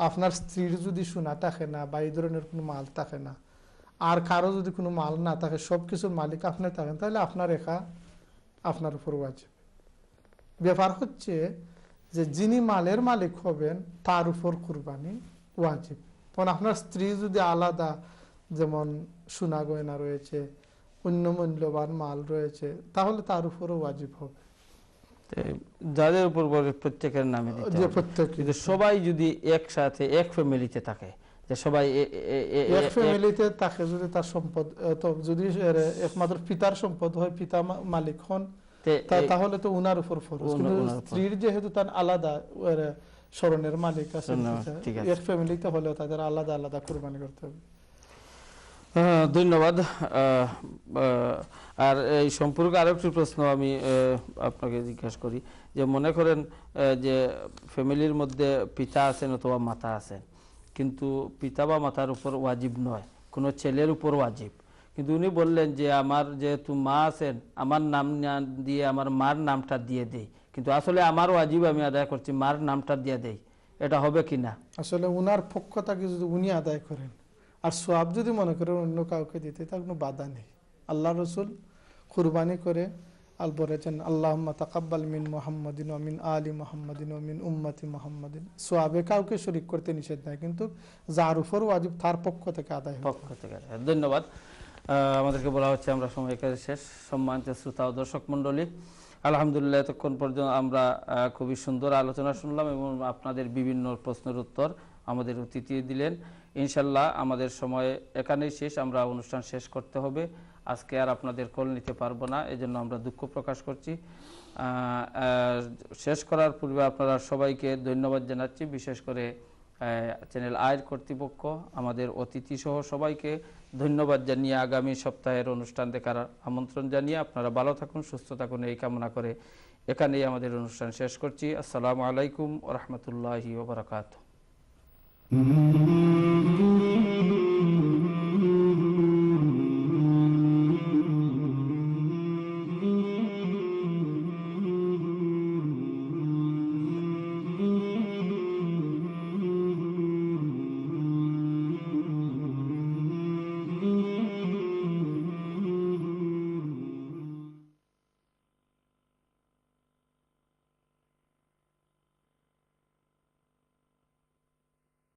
আপনার স্ত্রীর যদি সোনা থাকে না বা এই ধরনের কোনো মাল থাকে না, আর কারও যদি কোনো মাল না থাকে সব কিছুর মালিক আপনি থাকেন, তাহলে আপনার রেখা আপনার উপর ওয়াজিব। ব্যাপার হচ্ছে যে যিনি মালের মালিক হবেন, তার উপর কুরবানি ওয়াজিব। কারণ আপনার স্ত্রী যদি আলাদা, যেমন সোনা গয়না রয়েছে অন্য মূল্যবান মাল রয়েছে, তাহলে তার উপরও ওয়াজিব হবে। যাদের উপর বলে প্রত্যেকের নামে দিতে সবাই যদি একসাথে এক ফ্যামিলিতে থাকে যে সবাই এ- এ- এ- এক ফ্যামিলিতে তাকে যদি তার সম্পদ যদি একমাত্র পিতার সম্পদ হয় পিতা মালিক হন তে- তা- এ- তাহলে তো উনার উপর ফরজ। স্ত্রীর যেহেতু তার আলাদা স্মরণের মালিক আছে এক ফ্যামিলিতে হলেও তাদের আলাদা আলাদা কুরবানি করতে হবে। ধন্যবাদ। আর এই সম্পর্কে আরেকটি প্রশ্ন আমি আপনাকে জিজ্ঞাসা করি, যে মনে করেন যে ফ্যামিলির মধ্যে পিতা আছেন অথবা মাতা আছেন, কিন্তু পিতা বা মাতার উপর ওয়াজিব নয়, কোনো ছেলের উপর ওয়াজিব। কিন্তু উনি বললেন যে, আমার যেহেতু মা আছেন, আমার নাম দিয়ে, আমার মার নামটা দিয়ে দেই। কিন্তু আসলে আমার ওয়াজিব আমি আদায় করছি, মার নামটা দিয়ে দেই। এটা হবে কি না? আসলে উনার পক্ষ থেকে যদি উনি আদায় করেন, আর সোয়াব যদি মনে করেন অন্য কাউকে দিতে, তার কোনো বাধা নেই। আল্লাহ রসুল কুরবানি করে আল বলেছেন আল্লাহ তাকাব্বাল মিন মোহাম্মদিন মিন আলী মোহাম্মদিন মিন উম্মতি মোহাম্মদিন। সোয়াবে কাউকে শরিক করতে নিষেধ নাই, কিন্তু যার উপর ওয়াজিব তার পক্ষ থেকে আদায় পক্ষ থেকে ধন্যবাদ। আমাদেরকে বলা হচ্ছে, আমরা সময় কাজে শেষ। সম্মানিত শ্রোতা ও দর্শক মণ্ডলী, আলহামদুলিল্লাহ, এতক্ষণ পর্যন্ত আমরা খুবই সুন্দর আলোচনা শুনলাম এবং আপনাদের বিভিন্ন প্রশ্নের উত্তর আমাদের অতিথি দিলেন। ইনশাল্লাহ আমাদের সময় এখানেই শেষ, আমরা অনুষ্ঠান শেষ করতে হবে। আজকে আর আপনাদের কল নিতে পারব না, এজন্য আমরা দুঃখ প্রকাশ করছি। শেষ করার পূর্বে আপনারা সবাইকে ধন্যবাদ জানাচ্ছি, বিশেষ করে চ্যানেল আয়ের কর্তৃপক্ষ আমাদের অতিথিসহ সবাইকে ধন্যবাদ জানিয়ে আগামী সপ্তাহের অনুষ্ঠান দেখার আমন্ত্রণ জানিয়ে আপনারা ভালো থাকুন, সুস্থ থাকুন, এই কামনা করে এখানেই আমাদের অনুষ্ঠান শেষ করছি আসসালামু আলাইকুম রহমতুল্লাহি ওবরাকাত.